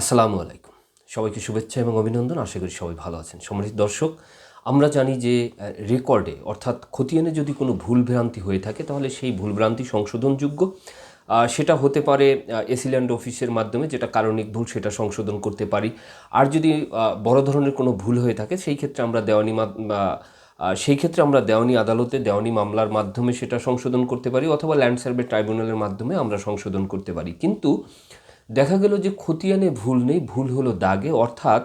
আসসালামু আলাইকুম। সবাইকে শুভেচ্ছা এবং অভিনন্দন। আশা করি সবাই ভালো আছেন। সম্মানিত দর্শক, আমরা জানি যে রেকর্ডে, অর্থাৎ খতিয়ানে যদি কোনো ভুল ভ্রান্তি হয়ে থাকে, তাহলে সেই ভুল ভ্রান্তি সংশোধনযোগ্য। সেটা হতে পারে এসিল্যান্ড অফিসের মাধ্যমে, যেটা কারণিক ভুল, সেটা সংশোধন করতে পারি। আর যদি বড় ধরনের কোনো ভুল হয়ে থাকে, সেই ক্ষেত্রে আমরা দেওয়ানি সেই ক্ষেত্রে আমরা দেওয়ানি আদালতে, দেওয়ানি মামলার মাধ্যমে সেটা সংশোধন করতে পারি, অথবা ল্যান্ড সার্ভে ট্রাইব্যুনালের মাধ্যমে আমরা সংশোধন করতে পারি। কিন্তু দেখা গেল যে খতিয়ানে ভুল নেই, ভুল হলো দাগে। অর্থাৎ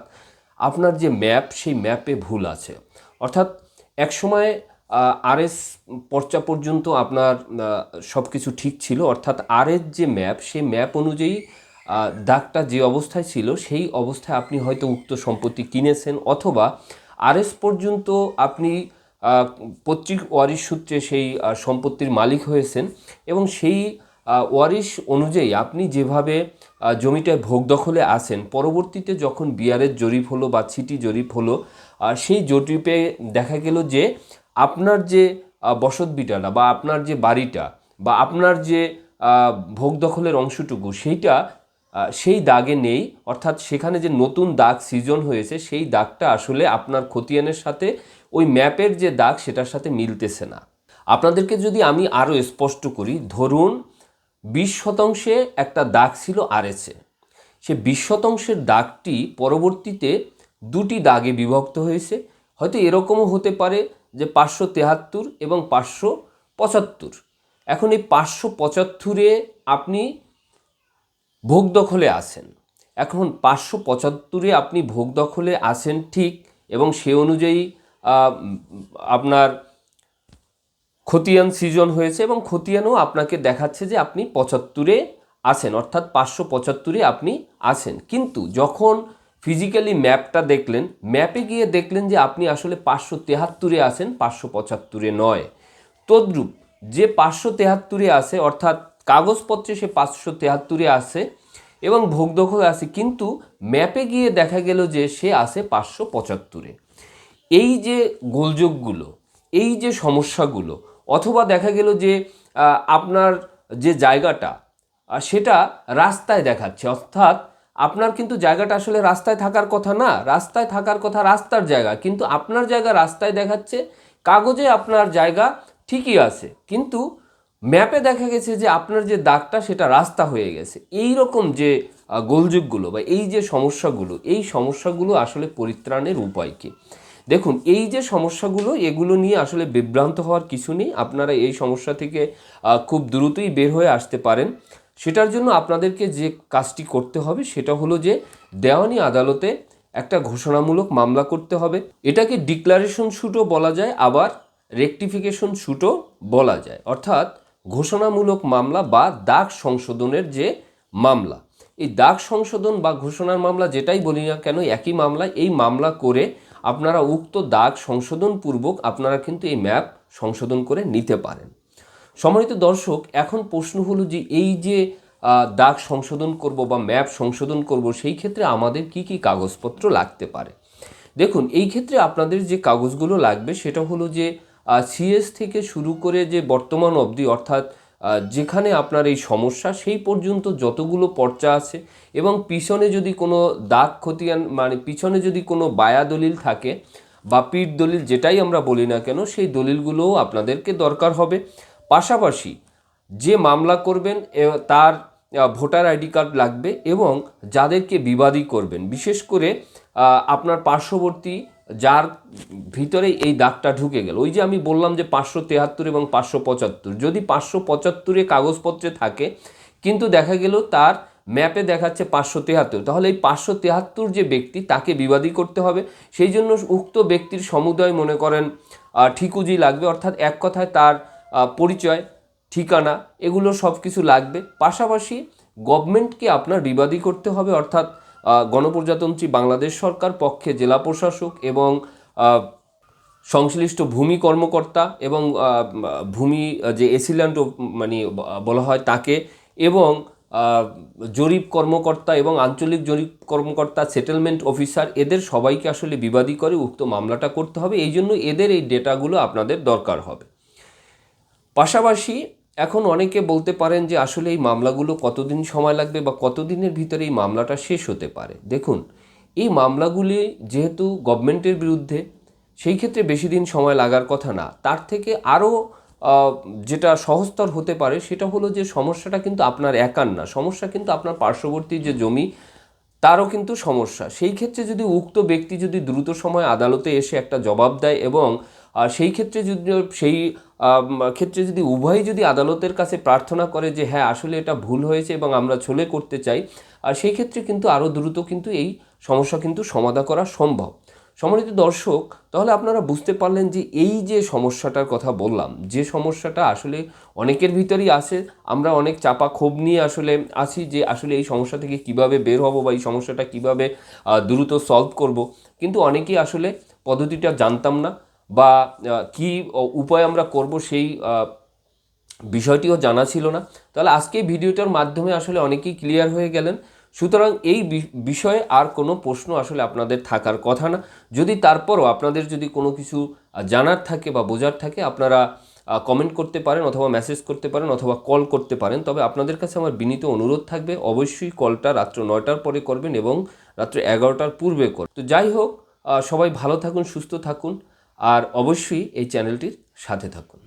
আপনার যে ম্যাপ, সেই ম্যাপে ভুল আছে। অর্থাৎ একসময় আরএস পর্চা পর্যন্ত আপনার সব কিছু ঠিক ছিল। অর্থাৎ আরএস যে ম্যাপ, সেই ম্যাপ অনুযায়ী দাগটা যে অবস্থায় ছিল, সেই অবস্থায় আপনি হয়তো উক্ত সম্পত্তি কিনেছেন। অথবা আরএস পর্যন্ত আপনি পৈতৃক ওয়ারিশ সূত্রে সেই সম্পত্তির মালিক হয়েছেন এবং সেই ওয়ারিশ অনুযায়ী আপনি যেভাবে জমিটায় ভোগ দখলে আসেন পরবর্তীতে যখন বিয়ারের জরিপ হলো বা ছিটি জরিপ হলো সেই জরিপে দেখা গেল যে আপনার যে আহ, বসতভিটাটা বা আপনার যে বাড়িটা বা আপনার যে ভোগ দখলের অংশটুকু সেইটা সেই দাগে নেই অর্থাৎ সেখানে যে নতুন দাগ সৃজন হয়েছে সেই দাগটা আসলে আপনার খতিয়ানের সাথে ওই ম্যাপের যে দাগ সেটার সাথে মিলতেছে না। আপনাদেরকে যদি আমি আরও স্পষ্ট করি ধরুন বিশ শতাংশে একটা দাগ ছিল আরএসে সে বিশ শতাংশের দাগটি পরবর্তীতে দুটি দাগে বিভক্ত হয়েছে। হয়তো এরকমও হতে পারে যে পাঁচশো তেহাত্তর এবং পাঁচশো পঁচাত্তর। এখন এই পাঁচশো পঁচাত্তরে আপনি ভোগ দখলে আসেন এখন পাঁচশো পঁচাত্তরে আপনি ভোগ দখলে আসেন ঠিক এবং সে অনুযায়ী আপনার খতিয়ান সৃজন হয়েছে এবং খতিয়ানও আপনাকে দেখাচ্ছে যে আপনি পঁচাত্তরে আছেন, অর্থাৎ পাঁচশো পঁচাত্তরে আপনি আছেন। কিন্তু যখন ফিজিক্যালি ম্যাপটা দেখলেন ম্যাপে গিয়ে দেখলেন যে আপনি আসলে পাঁচশো তেহাত্তরে আছেন, পাঁচশো পঁচাত্তরে নয়। তদ্রূপ যে পাঁচশো তেহাত্তরে আছে, অর্থাৎ কাগজপত্রে সে পাঁচশো তেহাত্তরে আছে এবং ভোগ দখলে আছে, কিন্তু ম্যাপে গিয়ে দেখা গেল যে সে আছে পাঁচশো পঁচাত্তরে। এই যে গোলযোগগুলো, এই যে সমস্যাগুলো অথবা দেখা গেল যে আপনার যে জায়গাটা সেটা রাস্তায় দেখাচ্ছে। অর্থাৎ আপনার কিন্তু জায়গাটা আসলে রাস্তায় থাকার কথা না, রাস্তায় থাকার কথা রাস্তার জায়গা। কিন্তু আপনার জায়গা রাস্তায় দেখাচ্ছে, কাগজে আপনার জায়গা ঠিকই আছে। কিন্তু ম্যাপে দেখা গেছে যে, আপনার যে দাগটা, সেটা রাস্তা হয়ে গেছে। এই রকম যে গোলযোগগুলো বা এই যে সমস্যাগুলো, এই সমস্যাগুলো আসলে পরিত্রাণের উপায় কী? দেখুন, এই যে সমস্যাগুলো, এগুলো নিয়ে আসলে বিভ্রান্ত হওয়ার কিছু নেই। আপনারা এই সমস্যা থেকে খুব দ্রুতই বের হয়ে আসতে পারেন। সেটার জন্য আপনাদেরকে যে কাজটি করতে হবে, সেটা হলো যে দেওয়ানি আদালতে একটা ঘোষণামূলক মামলা করতে হবে। এটাকে ডিক্লারেশন শ্যুটও বলা যায়, আবার রেকটিফিকেশন শ্যুটও বলা যায়। অর্থাৎ ঘোষণামূলক মামলা বা দাগ সংশোধনের যে মামলা। এই দাগ সংশোধন বা ঘোষণার মামলা যেটাই বলি না কেন, একই মামলা এই মামলা করে আপনারা উক্ত দাগ সংশোধন পূর্বক আপনারা কিন্তু এই ম্যাপ সংশোধন করে নিতে পারেন। সম্মানিত দর্শক, এখন প্রশ্ন হলো যে এই যে দাগ সংশোধন করব বা ম্যাপ সংশোধন করব, সেই ক্ষেত্রে আমাদের কি কি কাগজপত্র লাগতে পারে? দেখুন, এই ক্ষেত্রে আপনাদের যে কাগজগুলো লাগবে, সেটা হলো যে সিএস থেকে শুরু করে যে বর্তমান অবধি, অর্থাৎ যেখানে আপনার এই সমস্যা, সেই পর্যন্ত যতগুলো পর্চা আছে এবং পিছনে যদি কোনো দাগ খতিয়ান মানে পিছনে যদি কোনো বায়া দলিল থাকে বা পিঠ দলিল যেটাই আমরা বলি না কেন, সেই দলিলগুলোও আপনাদেরকে দরকার হবে। পাশাপাশি যে মামলা করবেন তার ভোটার আইডি কার্ড লাগবে এবং যাদেরকে বিবাদী করবেন। বিশেষ করে আপনার পার্শ্ববর্তী যার ভিতরে এই দাগটা ঢুকে গেল। ওই যে আমি বললাম যে পাঁচশো তেহাত্তর এবং পাঁচশো পঁচাত্তর। যদি পাঁচশো পঁচাত্তরে কাগজপত্রে থাকে, কিন্তু দেখা গেল তার ম্যাপে দেখাচ্ছে পাঁচশো তেহাত্তর। তাহলে এই পাঁচশো তেহাত্তর যে ব্যক্তি, তাকে বিবাদী করতে হবে। সেই জন্য উক্ত ব্যক্তির সমুদয় মনে করেন ঠিকুজি লাগবে। অর্থাৎ এক কথায় তার পরিচয়, ঠিকানা, এগুলো সব কিছু লাগবে। পাশাপাশি গভর্নমেন্টকে আপনার বিবাদী করতে হবে। অর্থাৎ গণপ্রজাতন্ত্রী বাংলাদেশ সরকার পক্ষে জেলা প্রশাসক এবং সংশ্লিষ্ট ভূমি কর্মকর্তা এবং ভূমি যে এসিল্যান্ড মানে বলা হয় তাকে এবং জরিপ কর্মকর্তা এবং আঞ্চলিক জরিপ কর্মকর্তা সেটেলমেন্ট অফিসার এদের সবাইকে আসলে বিবাদী করে উক্ত মামলাটা করতে হবে। এই জন্য এদের এই ডেটাগুলো আপনাদের দরকার হবে। পাশাপাশি এখন অনেকে বলতে পারেন যে আসলে এই মামলাগুলো কতদিন সময় লাগবে বা কতদিনের ভিতরে এই মামলাটা শেষ হতে পারে। দেখুন, এই মামলাগুলি যেহেতু গভর্নমেন্টের বিরুদ্ধে, সেই ক্ষেত্রে বেশি দিন সময় লাগার কথা না। তার থেকে আরও যেটা সহজতর হতে পারে সেটা হলো যে সমস্যাটা কিন্তু আপনার একার না। সমস্যা কিন্তু আপনার পার্শ্ববর্তী যে জমি, তারও কিন্তু সমস্যা। সেই ক্ষেত্রে যদি উক্ত ব্যক্তি যদি দ্রুত সময় আদালতে এসে একটা জবাব দেয় এবং সেই ক্ষেত্রে যদি সেই ক্ষেত্রে যদি উভয়ই যদি আদালতের কাছে প্রার্থনা করে যে হ্যাঁ আসলে এটা ভুল হয়েছে এবং আমরা ছলে করতে চাই, আর সেই ক্ষেত্রে কিন্তু আরও দ্রুত কিন্তু এই সমস্যা কিন্তু সমাধা করা সম্ভব। সম্মানিত দর্শক, তাহলে আপনারা বুঝতে পারলেন যে এই যে সমস্যাটার কথা বললাম, যে সমস্যাটা আসলে অনেকের ভিতরেই আছে, আমরা অনেক চাপা ক্ষোভ নিয়ে আসলে আছি যে আসলে এই সমস্যা থেকে কীভাবে বের হব বা এই সমস্যাটা কীভাবে দ্রুত সলভ করব। কিন্তু অনেকেই আসলে পদ্ধতিটা জানতাম না বা কি উপায় আমরা করব সেই বিষয়টিও জানা ছিল না। তাহলে আজকে ভিডিওটার মাধ্যমে আসলে অনেকেই ক্লিয়ার হয়ে গেলেন। সুতরাং এই বিষয়ে আর কোনো প্রশ্ন আসলে আপনাদের থাকার কথা না। যদি তারপরও আপনাদের যদি কোনো কিছু জানার থাকে বা বোঝার থাকে, আপনারা কমেন্ট করতে পারেন অথবা মেসেজ করতে পারেন অথবা কল করতে পারেন। তবে আপনাদের কাছে আমার বিনীত অনুরোধ থাকবে, অবশ্যই কলটা রাত্র নয়টার পরে করবেন এবং রাত্র এগারোটার পূর্বে করবেন। তো যাই হোক সবাই ভালো থাকুন, সুস্থ থাকুন। আর অবশ্যই এই চ্যানেলটির সাথে থাকুন।